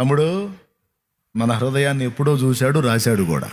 తమ్ముడు మన హృదయాన్ని ఎప్పుడో చూశాడు రాశాడు కూడా.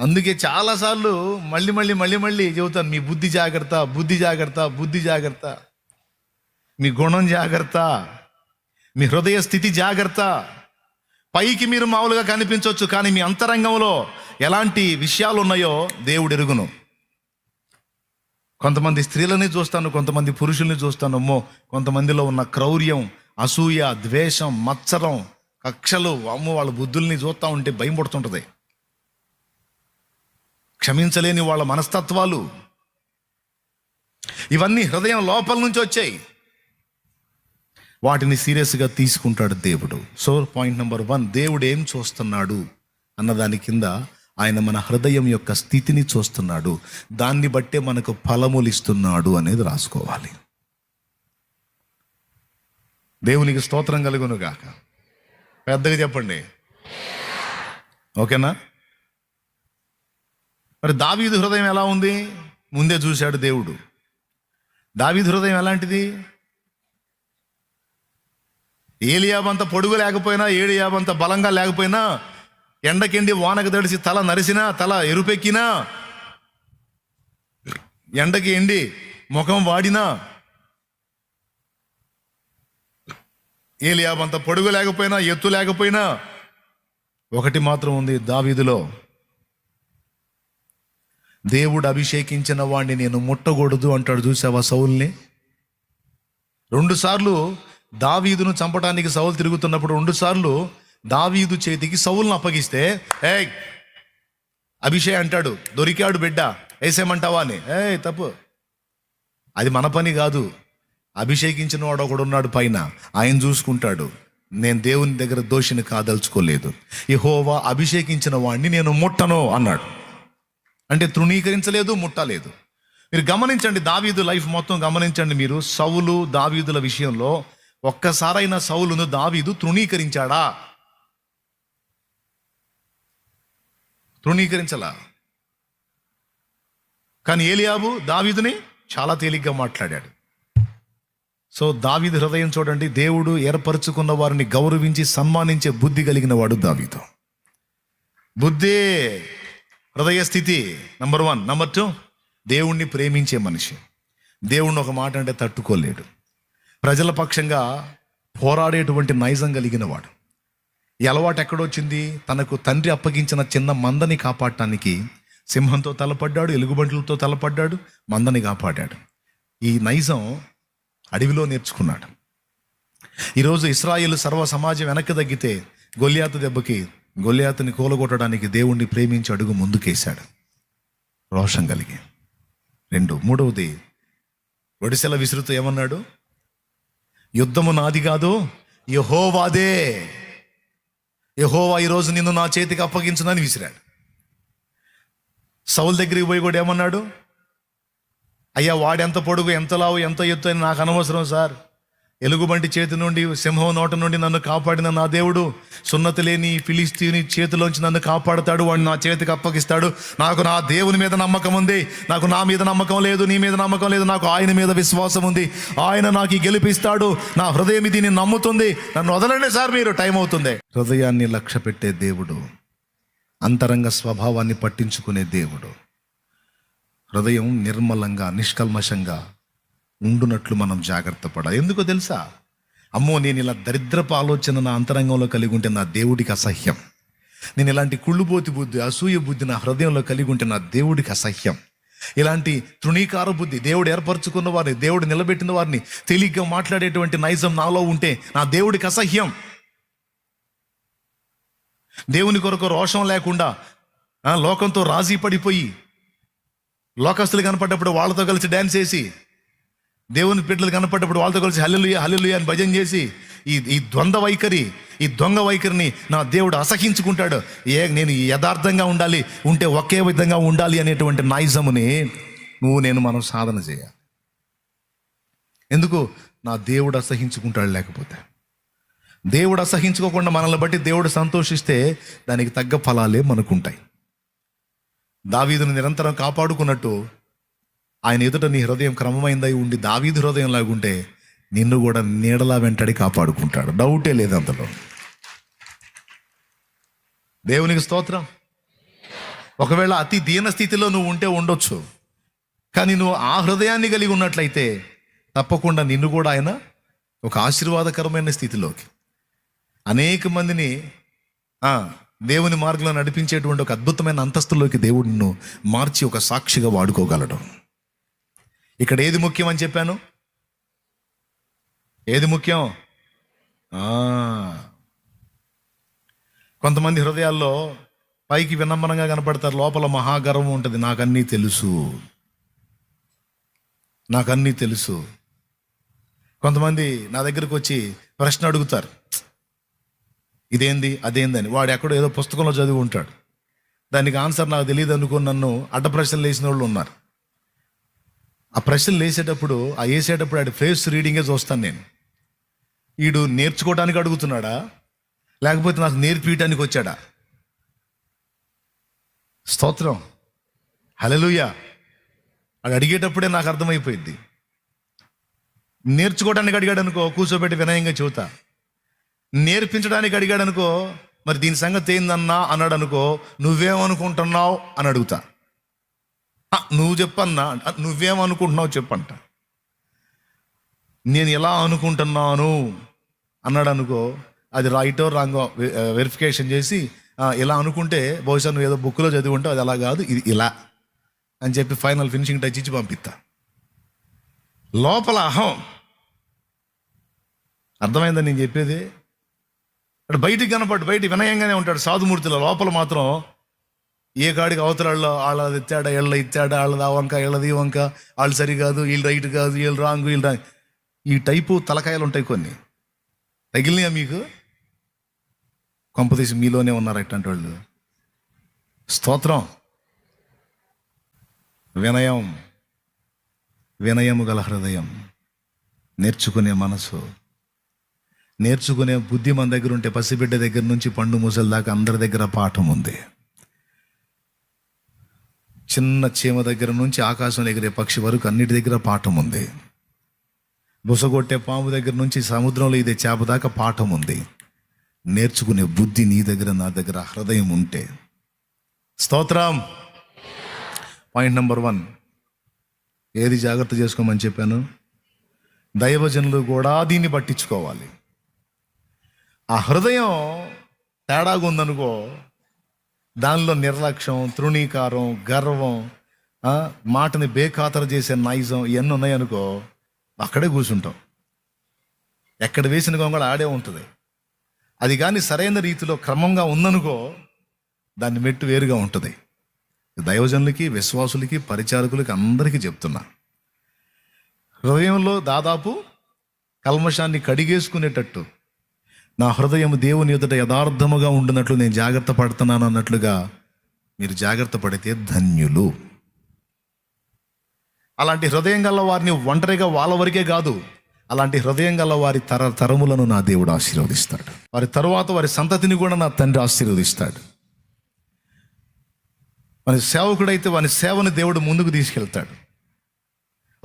అందుకే చాలాసార్లు మళ్ళీ మళ్ళీ మళ్ళీ మళ్ళీ చెబుతాను మీ బుద్ధి జాగ్రత్త బుద్ధి జాగ్రత్త బుద్ధి జాగ్రత్త. మీ గుణం జాగ్రత్త. మీ హృదయ స్థితి జాగ్రత్త. పైకి మీరు మామూలుగా కనిపించవచ్చు కానీ మీ అంతరంగంలో ఎలాంటి విషయాలు ఉన్నాయో దేవుడు ఎరుగును. కొంతమంది స్త్రీలని చూస్తాను కొంతమంది పురుషుల్ని చూస్తాను అమ్మో కొంతమందిలో ఉన్న క్రౌర్యం అసూయ ద్వేషం మత్సరం కక్షలు అమ్మ వాళ్ళ బుద్ధుల్ని చూస్తూ ఉంటే భయం పడుతుంటుంది. క్షమించలేని వాళ్ళ మనస్తత్వాలు. ఇవన్నీ హృదయం లోపల నుంచి వచ్చాయి. వాటిని సీరియస్గా తీసుకుంటాడు దేవుడు. సో పాయింట్ నెంబర్ వన్ దేవుడు ఏం చూస్తున్నాడు అన్నదాని కింద ఆయన మన హృదయం యొక్క స్థితిని చూస్తున్నాడు. దాన్ని బట్టే మనకు ఫలములు ఇస్తున్నాడు అనేది రాసుకోవాలి. దేవునికి స్తోత్రం కలుగునుగాక గాక. పెద్దగా చెప్పండి. ఓకేనా? మరి దావీదు హృదయం ఎలా ఉంది? ముందే చూశాడు దేవుడు. దావీదు హృదయం ఎలాంటిది? ఏలియాబంత పొడుగు లేకపోయినా ఏలియాబంత బలంగా లేకపోయినా ఎండకెండి వానకు తడిసి తల నరిసినా తల ఎరుపెక్కినా ఎండకి ఎండి ముఖం వాడినా ఏలియాబంత పొడుగు లేకపోయినా ఎత్తు లేకపోయినా ఒకటి మాత్రం ఉంది దావీదులో. దేవుడు అభిషేకించిన వాడిని నేను ముట్టకూడదు అంటాడు. చూసావా సౌల్ని? రెండుసార్లు దావీదును చంపడానికి సౌలు తిరుగుతున్నప్పుడు రెండు సార్లు దావీదు చేతికి సౌల్ని అప్పగిస్తే ఏ అభిషేక్ అంటాడు దొరికాడు బిడ్డ వేసేయమంటావా అని. ఏ తప్పు. అది మన పని కాదు. అభిషేకించిన వాడు ఒకడు ఉన్నాడు పైన. ఆయన చూసుకుంటాడు నేను దేవుని దగ్గర దోషిని కాదలుచుకోలేదు. హోవా అభిషేకించిన వాడిని నేను ముట్టను అన్నాడు. అంటే తృణీకరించలేదు ముట్టలేదు. మీరు గమనించండి దావీదు లైఫ్ మొత్తం గమనించండి మీరు. సౌలు దావీదుల విషయంలో ఒక్కసారైనా సౌలును దావీదు తృణీకరించాడా? తృణీకరించలా? కానీ ఏలియాబు దావీదుని చాలా తేలిగ్గా మాట్లాడాడు. సో దావీదు హృదయం చూడండి దేవుడు ఏర్పరచుకున్న వారిని గౌరవించి సన్మానించే బుద్ధి కలిగిన వాడు దావీదు. బుద్ధి హృదయ స్థితి నంబర్ వన్ నంబర్ టూ దేవుణ్ణి ప్రేమించే మనిషి. దేవుణ్ణి ఒక మాట అంటే తట్టుకోలేడు. ప్రజల పక్షంగా పోరాడేటువంటి నైజం కలిగిన వాడు. ఈ అలవాటు ఎక్కడొచ్చింది? తనకు తండ్రి అప్పగించిన చిన్న మందని కాపాడటానికి సింహంతో తలపడ్డాడు ఎలుగుబంట్లతో తలపడ్డాడు మందని కాపాడాడు. ఈ నైజం అడవిలో నేర్చుకున్నాడు. ఈరోజు ఇస్రాయేల్ సర్వ సమాజం వెనక్కి తగ్గితే గొల్యాతు దెబ్బకి గొల్యాతుని కూలగొట్టడానికి దేవుణ్ణి ప్రేమించి అడుగు ముందుకేశాడు. రోషం కలిగి. రెండు మూడవది ఒడిసెల విసురుతూ ఏమన్నాడు? యుద్ధము నాది కాదు యహోవాదే. యహోవా ఈరోజు నిన్ను నా చేతికి అప్పగించునని విసిరాడు. సౌల్ దగ్గరికి పోయి కూడా ఏమన్నాడు? అయ్యా వాడెంత పొడుగు ఎంత లావు ఎంత ఎత్తు అని నాకు అనవసరం సార్. ఎలుగుబంటి చేతి నుండి సింహం నోట నుండి నన్ను కాపాడిన నా దేవుడు సున్నతి లేని ఫిలిస్తీని చేతిలోంచి నన్ను కాపాడతాడు. వాడిని నా చేతికి అప్పగిస్తాడు. నాకు నా దేవుని మీద నమ్మకం ఉంది. నాకు నా మీద నమ్మకం లేదు నీ మీద నమ్మకం లేదు. నాకు ఆయన మీద విశ్వాసం ఉంది. ఆయన నాకు గెలిపిస్తాడు. నా హృదయం దీన్ని నమ్ముతుంది. నన్ను వదలండి సార్ మీరు. టైం అవుతుంది. హృదయాన్ని లక్ష్య పెట్టే దేవుడు అంతరంగ స్వభావాన్ని పట్టించుకునే దేవుడు. హృదయం నిర్మలంగా నిష్కల్మషంగా ఉండునట్లు మనం జాగ్రత్త పడాలి. ఎందుకో తెలుసా? అమ్మో నేను ఇలా దరిద్రపు ఆలోచన నా అంతరంగంలో కలిగి ఉంటే నా దేవుడికి అసహ్యం. నేను ఇలాంటి కుళ్ళుబోతి బుద్ధి అసూయ బుద్ధి నా హృదయంలో కలిగి ఉంటే నా దేవుడికి అసహ్యం. ఇలాంటి తృణీకార బుద్ధి దేవుడు ఏర్పరచుకున్న వారిని దేవుడు నిలబెట్టిన వారిని తేలిగ్గా మాట్లాడేటువంటి నైజం నాలో ఉంటే నా దేవుడికి అసహ్యం. దేవుని కొరకు రోషం లేకుండా లోకంతో రాజీ పడిపోయి లోకస్తులు కనపడ్డప్పుడు వాళ్ళతో కలిసి డ్యాన్స్ చేసి దేవుని బిడ్డలు కనపడ్డప్పుడు వాళ్ళతో కలిసి హల్లెలూయ హల్లెలూయ అని భజన చేసి ఈ ఈ ద్వంద్వ వైఖరి ఈ దొంగ వైఖరిని నా దేవుడు అసహించుకుంటాడు. ఏ నేను యథార్థంగా ఉండాలి ఉంటే ఒకే విధంగా ఉండాలి అనేటువంటి నాయిజముని నువ్వు నేను మనం సాధన చేయాలి. ఎందుకు? నా దేవుడు అసహించుకుంటాడు లేకపోతే. దేవుడు అసహించుకోకుండా మనల్ని బట్టి దేవుడు సంతోషిస్తే దానికి తగ్గ ఫలాలే మనకుంటాయి. దావీదును నిరంతరం కాపాడుకున్నట్టు ఆయన ఎదుట నీ హృదయం క్రమమైందై ఉండి దావీదు హృదయం లాగుంటే నిన్ను కూడా నీడలా వెంటడి కాపాడుకుంటాడు. డౌటే లేదు అందులో. దేవునికి స్తోత్రం. ఒకవేళ అతి దీన స్థితిలో నువ్వు ఉంటే ఉండొచ్చు. కానీ నువ్వు ఆ హృదయాన్ని కలిగి ఉన్నట్లయితే తప్పకుండా నిన్ను కూడా ఆయన ఒక ఆశీర్వాదకరమైన స్థితిలోకి. అనేక మందిని ఆ, దేవుని మార్గంలో నడిపించేటువంటి ఒక అద్భుతమైన అంతస్తులోకి దేవుడిని మార్చి ఒక సాక్షిగా వాడుకోగలడు. ఇక్కడ ఏది ముఖ్యం అని చెప్పాను? ఏది ముఖ్యం? కొంతమంది హృదయాల్లో పైకి వినమ్రంగా కనపడతారు లోపల మహాగర్వం ఉంటుంది. నాకన్నీ తెలుసు. నాకన్నీ తెలుసు. కొంతమంది నా దగ్గరకు వచ్చి ప్రశ్న అడుగుతారు. ఇదేంది అదేందని వాడు ఎక్కడో ఏదో పుస్తకంలో చదివి ఉంటాడు. దానికి ఆన్సర్ నాకు తెలియదు అనుకుని నన్ను అడ్డ ప్రశ్నలు వేసిన వాళ్ళు ఉన్నారు. ఆ ప్రశ్నలు వేసేటప్పుడు ఆ వేసేటప్పుడు ఆడి ఫేస్ రీడింగే చూస్తాను నేను. వీడు నేర్చుకోవడానికి అడుగుతున్నాడా? లేకపోతే నాకు నేర్పియటానికి వచ్చాడా? స్తోత్రం. హలలుయా అది అడిగేటప్పుడే నాకు అర్థమైపోయింది నేర్చుకోవడానికి అడిగాడు అనుకో కూర్చోబెట్టి వినయంగా చెబుతా. నేర్పించడానికి అడిగాడు అనుకో మరి దీని సంగతి ఏందన్నా అన్నాడు అనుకో నువ్వేమనుకుంటున్నావు అని అడుగుతా. నువ్వు చెప్పన్నా నువ్వేమనుకుంటున్నావు చెప్పంట. నేను ఎలా అనుకుంటున్నాను అన్నాడు అనుకో అది రైటో రాంగో వెరిఫికేషన్ చేసి ఇలా అనుకుంటే బహుశా నువ్వు ఏదో బుక్లో చదివి ఉంటావు అది అలా కాదు ఇది ఇలా అని చెప్పి ఫైనల్ ఫినిషింగ్ టచ్ ఇచ్చి పంపిస్తా లోపల అహం. అర్థమైందని నేను చెప్పేది? బయటికి కనపడు బయట వినయంగానే ఉంటాడు సాధుమూర్తిలో. లోపల మాత్రం ఏ కాడికి అవతలాళ్ళ వాళ్ళ ఎత్తాడా వీళ్ళ ఇచ్చాడా వాళ్ళది ఆ వంక వీళ్ళది వంక వాళ్ళు సరి కాదు వీళ్ళు రైట్ కాదు వీళ్ళు రాంగ్ వీళ్ళు రాంగ్. ఈ టైపు తలకాయలు ఉంటాయి కొన్ని. తగిలినాయా మీకు? కొంపతీసి మీలోనే ఉన్నారు అట్లాంటి వాళ్ళు. స్తోత్రం. వినయం. వినయము గల హృదయం. నేర్చుకునే మనసు. నేర్చుకునే బుద్ధి మన దగ్గర ఉంటే పసిబిడ్డ దగ్గర నుంచి పండు ముసలి దాకా అందరి దగ్గర పాఠం ఉంది. చిన్న చీమ దగ్గర నుంచి ఆకాశం ఎగిరే పక్షి వరకు అన్నిటి దగ్గర పాఠం ఉంది. బుసగొట్టే పాము దగ్గర నుంచి సముద్రంలో ఇదే చేప దాకా పాఠం ఉంది. నేర్చుకునే బుద్ధి నీ దగ్గర నా దగ్గర హృదయం ఉంటే. స్తోత్రం. Point number one. ఏది జాగ్రత్త చేసుకోమని చెప్పాను? దైవజనులు కూడా దీన్ని పట్టించుకోవాలి. ఆ హృదయం తేడాగా ఉందనుకో దానిలో నిర్లక్ష్యం తృణీకారం గర్వం మాటని బేఖాతరు చేసే నైజం ఇవన్నీ ఉన్నాయనుకో అక్కడే కూర్చుంటాం. ఎక్కడ వేసిన గొంగళ ఆడే ఉంటుంది. అది కానీ సరైన రీతిలో క్రమంగా ఉందనుకో దాన్ని మెట్టు వేరుగా ఉంటుంది. దైవజనులకి విశ్వాసులకి పరిచారకులకి అందరికీ చెప్తున్నా. హృదయంలో దాదాపు కల్మషాన్ని కడిగేసుకునేటట్టు నా హృదయం దేవుని ఎదుట యథార్థముగా ఉండినట్లు నేను జాగ్రత్త పడుతున్నాను అన్నట్లుగా మీరు జాగ్రత్త పడితే ధన్యులు. అలాంటి హృదయం గల వారిని ఒంటరిగా వాళ్ళ వరకే కాదు అలాంటి హృదయం గల వారి తర తరములను నా దేవుడు ఆశీర్వదిస్తాడు. వారి తరువాత వారి సంతతిని కూడా నా తండ్రి ఆశీర్వదిస్తాడు. మన సేవకుడైతే వాని సేవను దేవుడు ముందుకు తీసుకెళ్తాడు.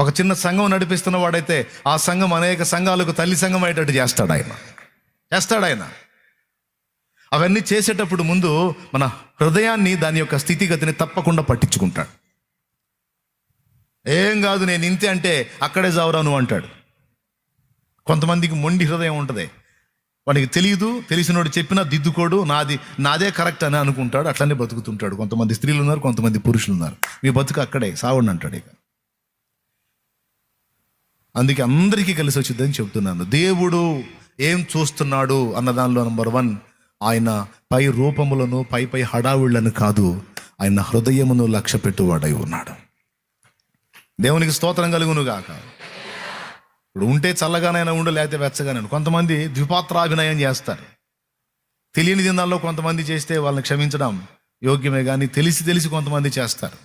ఒక చిన్న సంఘం నడిపిస్తున్న వాడైతే ఆ సంఘం అనేక సంఘాలకు తల్లి సంఘం అయ్యేటట్టు చేస్తాడు ఆయన. చేస్తాడు ఆయన అవన్నీ చేసేటప్పుడు ముందు మన హృదయాన్ని దాని యొక్క స్థితిగతిని తప్పకుండా పట్టించుకుంటాడు. ఏం కాదు నేను ఇంతే అంటే అక్కడే జావురా నువ్వు అంటాడు. కొంతమందికి మొండి హృదయం ఉంటుంది. వాడికి తెలియదు తెలిసినోడు చెప్పినా దిద్దుకోడు నాది నాదే కరెక్ట్ అని అనుకుంటాడు అట్లనే బతుకుతుంటాడు. కొంతమంది స్త్రీలు ఉన్నారు కొంతమంది పురుషులు ఉన్నారు మీ బతుకు అక్కడే సావండి అంటాడు ఇక. అందుకే అందరికీ కలిసి వచ్చిందని చెప్తున్నాను. దేవుడు ఏం చూస్తున్నాడు అన్న దానిలో నంబర్ వన్ ఆయన పై రూపములను పై పై హడావుళ్ళను కాదు ఆయన హృదయమును లక్ష్య పెట్టువాడై ఉన్నాడు. దేవునికి స్తోత్రం కలుగును గాక ఇప్పుడు ఉంటే చల్లగానైనా ఉండు లేకపోతే వెచ్చగానే కొంతమంది ద్విపాత్రాభినయం చేస్తారు. తెలియని దినాల్లో కొంతమంది చేస్తే వాళ్ళని క్షమించడం యోగ్యమే కానీ తెలిసి తెలిసి కొంతమంది చేస్తారు.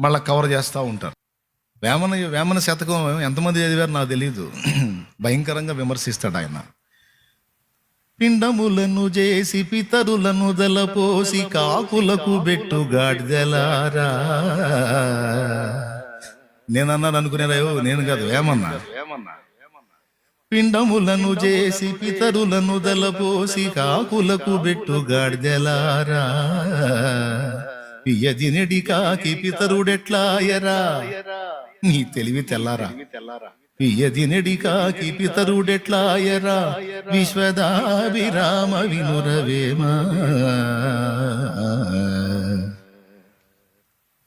మళ్ళీ కవర్ చేస్తూ ఉంటారు. వేమన వేమన శతకం ఎంతమంది చదివారు నాకు తెలియదు భయంకరంగా విమర్శిస్తాడు ఆయన. పిండములను చేసి పితరులను దలపోసి కాకులకు బెట్టు గాడిదలారా నేను అన్నాను అనుకునేరాయో నేను కాదు వేమన్నా. పిండములను చేసి పితరులను దలపోసి కాకులకు బెట్టు గాడిదెలారా పియ్యదినడి కాకి పితరుడెట్లాయరా నీ తెలివి తెల్లారా? పియ్యదినడి కాకి పితరుడెట్లాయరా? విశ్వదాభిరామ వినురవేమా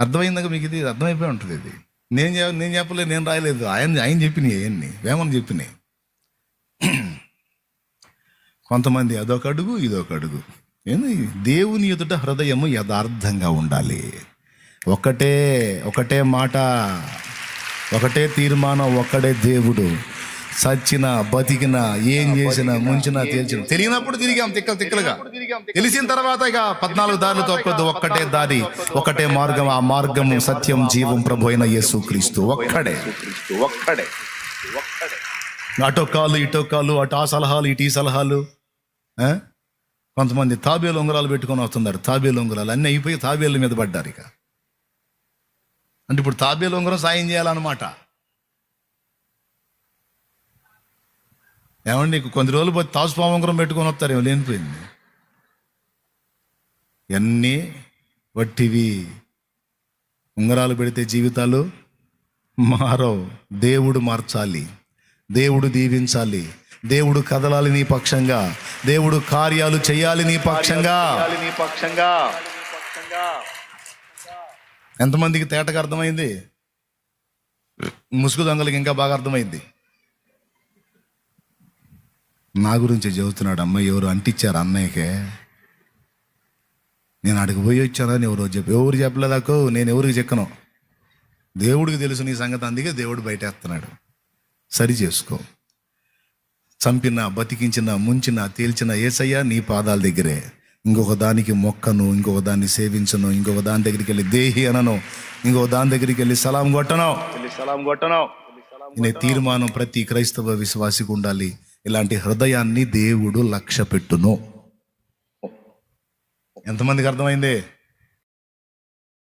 అర్థమైందాక మీకు ఇది? అర్థమైపోయి ఉంటుంది ఇది. నేను నేను చెప్పలేదు నేను రాయలేదు. ఆయన ఆయన చెప్పినాయి అవన్నీ. వేమని చెప్పినాయి. కొంతమంది అదొక అడుగు ఇదొక అడుగు. ఏంది? దేవుని ఎదుట హృదయము యథార్థంగా ఉండాలి. ఒకటే ఒకటే మాట ఒకటే తీర్మానం ఒక్కడే దేవుడు. సచ్చిన బతికిన ఏం చేసినా ముంచిన తేల్చిన. తెలియనప్పుడు తిరిగాం తిక్కలు తిక్కలుగా. తెలిసిన తర్వాత ఇక పద్నాలుగు దారులు తొక్కదు ఒక్కటే దారి. ఒకటే మార్గం ఆ మార్గము సత్యం జీవం ప్రభు అయిన యేసు క్రీస్తు ఒక్కడే. ఒక్కడే. అటో కాలు ఇటో కాలు అటు ఆ సలహాలు ఇటు ఈ సలహాలు? కొంతమంది తాబేలు ఉంగరాలు పెట్టుకొని వస్తున్నారు. తాబేలు ఉంగరాలు. అన్నీ అయిపోయి తాబేలు మీద పడ్డారు ఇక. అంటే ఇప్పుడు తాబేలు ఉంగరం సాయం చేయాలన్నమాట. ఏమండి కొన్ని రోజులు పోతే తాసుపాము ఉంగరం పెట్టుకొని వస్తారేమో లేనిపోయింది. ఇవన్నీ వట్టివి ఉంగరాలు పెడితే జీవితాలు మారవు. దేవుడు మార్చాలి. దేవుడు దీవించాలి. దేవుడు కదలాలి నీ పక్షంగా. దేవుడు కార్యాలు చేయాలి నీ పక్షంగా. నీ పక్షంగా. ఎంతమందికి తేటగా అర్థమైంది? ముసుగు దొంగలకి ఇంకా బాగా అర్థమైంది. నా గురించి చెబుతున్నాడు అమ్మాయి ఎవరు అంటించారు అన్నయ్యకే? నేను అడిగి పోయి వచ్చానని ఎవరో చెప్పి ఎవరు చెప్పలేదాకో నేను ఎవరికి చెక్కను దేవుడికి తెలుసు నీ సంగతి అందుకే దేవుడు బయటేస్తున్నాడు. సరి చేసుకో. చంపిన బతికించిన ముంచిన తేల్చిన ఏసయ్య నీ పాదాల దగ్గరే. ఇంకొక దానికి మొక్కను ఇంకొక దాన్ని సేవించను ఇంకొక దాని దగ్గరికి వెళ్ళి దేహి అనను ఇంకొక దాని దగ్గరికి వెళ్ళి సలాం కొట్టను. సలాం కొట్టను. అనే తీర్మానం ప్రతి క్రైస్తవ విశ్వాసికి ఉండాలి. ఇలాంటి హృదయాన్ని దేవుడు లక్ష్య పెట్టును ఎంతమందికి అర్థమైంది?